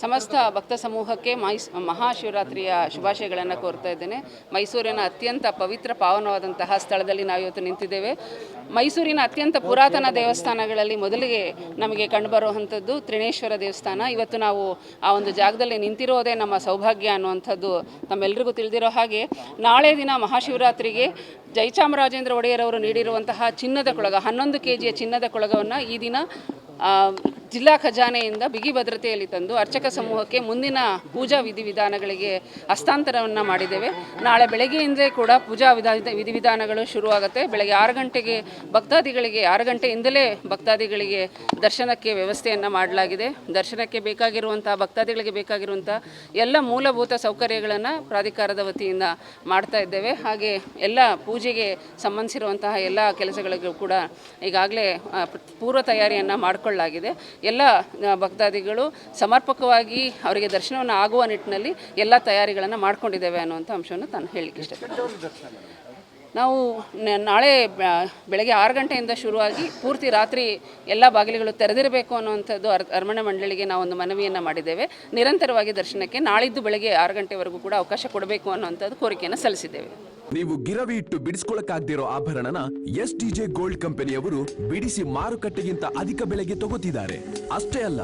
ಸಮಸ್ತ ಭಕ್ತ ಸಮೂಹಕ್ಕೆ ಮೈಸ್, ಮಹಾಶಿವರಾತ್ರಿಯ ಶುಭಾಶಯಗಳನ್ನು ಕೋರ್ತಾ ಇದ್ದೇನೆ. ಮೈಸೂರಿನ ಅತ್ಯಂತ ಪವಿತ್ರ ಪಾವನವಾದಂತಹ ಸ್ಥಳದಲ್ಲಿ ನಾವು ಇವತ್ತು ನಿಂತಿದ್ದೇವೆ. ಮೈಸೂರಿನ ಅತ್ಯಂತ ಪುರಾತನ ದೇವಸ್ಥಾನಗಳಲ್ಲಿ ಮೊದಲಿಗೆ ನಮಗೆ ಕಂಡುಬರುವಂಥದ್ದು ತ್ರಿಣೇಶ್ವರ ದೇವಸ್ಥಾನ. ಇವತ್ತು ನಾವು ಆ ಒಂದು ಜಾಗದಲ್ಲಿ ನಿಂತಿರೋದೇ ನಮ್ಮ ಸೌಭಾಗ್ಯ ಅನ್ನುವಂಥದ್ದು ತಮ್ಮೆಲ್ಲರಿಗೂ ತಿಳಿದಿರೋ ಹಾಗೆ. ನಾಳೆ ದಿನ ಮಹಾಶಿವರಾತ್ರಿಗೆ ಜಯಚಾಮರಾಜೇಂದ್ರ ಒಡೆಯರವರು ನೀಡಿರುವಂತಹ ಚಿನ್ನದ ಕೊಳಗ, ಹನ್ನೊಂದು ಕೆ ಜಿಯ ಚಿನ್ನದ ಕೊಳಗವನ್ನು ಈ ದಿನ ಜಿಲ್ಲಾ ಖಜಾನೆಯಿಂದ ಬಿಗಿ ಭದ್ರತೆಯಲ್ಲಿ ತಂದು ಅರ್ಚಕ ಸಮೂಹಕ್ಕೆ ಮುಂದಿನ ಪೂಜಾ ವಿಧಿವಿಧಾನಗಳಿಗೆ ಹಸ್ತಾಂತರವನ್ನು ಮಾಡಿದ್ದೇವೆ. ನಾಳೆ ಬೆಳಗ್ಗೆಯಿಂದಲೇ ಕೂಡ ಪೂಜಾ ವಿಧ, ವಿಧಿವಿಧಾನಗಳು ಶುರುವಾಗುತ್ತೆ. ಬೆಳಗ್ಗೆ ಆರು ಗಂಟೆಗೆ ಭಕ್ತಾದಿಗಳಿಗೆ, ಆರು ಗಂಟೆಯಿಂದಲೇ ಭಕ್ತಾದಿಗಳಿಗೆ ದರ್ಶನಕ್ಕೆ ವ್ಯವಸ್ಥೆಯನ್ನು ಮಾಡಲಾಗಿದೆ. ದರ್ಶನಕ್ಕೆ ಬೇಕಾಗಿರುವಂಥ ಭಕ್ತಾದಿಗಳಿಗೆ ಬೇಕಾಗಿರುವಂಥ ಎಲ್ಲ ಮೂಲಭೂತ ಸೌಕರ್ಯಗಳನ್ನು ಪ್ರಾಧಿಕಾರದ ವತಿಯಿಂದ ಮಾಡ್ತಾ ಇದ್ದೇವೆ. ಹಾಗೆ ಎಲ್ಲ ಪೂಜೆಗೆ ಸಂಬಂಧಿಸಿರುವಂತಹ ಎಲ್ಲ ಕೆಲಸಗಳಿಗೂ ಕೂಡ ಈಗಾಗಲೇ ಪೂರ್ವ ತಯಾರಿಯನ್ನು ಮಾಡಿಕೊಳ್ಳಲಾಗಿದೆ. ಎಲ್ಲ ಭಕ್ತಾದಿಗಳು ಸಮರ್ಪಕವಾಗಿ ಅವರಿಗೆ ದರ್ಶನವನ್ನು ಆಗುವ ನಿಟ್ಟಿನಲ್ಲಿ ಎಲ್ಲ ತಯಾರಿಗಳನ್ನು ಮಾಡಿಕೊಂಡಿದ್ದೇವೆ ಅನ್ನುವಂಥ ಅಂಶವನ್ನು ತಾನು ಹೇಳಲಿಕ್ಕೆ ಇಷ್ಟಪಡ್ತೀನಿ. ನಾವು ನ- ನಾಳೆ ಬೆಳಗ್ಗೆ ಆರು ಗಂಟೆಯಿಂದ ಶುರುವಾಗಿ ಪೂರ್ತಿ ರಾತ್ರಿ ಎಲ್ಲ ಬಾಗಿಲುಗಳು ತೆರೆದಿರಬೇಕು ಅನ್ನುವಂಥದ್ದು ಅರ್ ಅರಮನೆ ಮಂಡಳಿಗೆ ನಾವು ಒಂದು ಮನವಿಯನ್ನು ಮಾಡಿದ್ದೇವೆ. ನಿರಂತರವಾಗಿ ದರ್ಶನಕ್ಕೆ ನಾಳಿದ್ದು ಬೆಳಗ್ಗೆ ಆರು ಗಂಟೆವರೆಗೂ ಕೂಡ ಅವಕಾಶ ಕೊಡಬೇಕು ಅನ್ನುವಂಥದ್ದು ಕೋರಿಕೆಯನ್ನು ಸಲ್ಲಿಸಿದ್ದೇವೆ. ನೀವು ಗಿರವಿ ಇಟ್ಟು ಬಿಡಿಸ್ಕೊಳಕ್ಕಾಗ್ದಿರೋ ಆಭರಣನ ಎಸ್ ಟಿ ಜೆ ಗೋಲ್ಡ್ ಕಂಪನಿಯವರು ಬಿಡಿಸಿ ಮಾರುಕಟ್ಟೆಗಿಂತ ಅಧಿಕ ಬೆಲೆಗೆ ತಗೋತಿದ್ದಾರೆ. ಅಷ್ಟೇ ಅಲ್ಲ.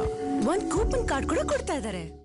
ಒಂದು ಕೂಪನ್ ಕಾರ್ಡ್ ಕೂಡ ಕೊಡ್ತಾ ಇದಾರೆ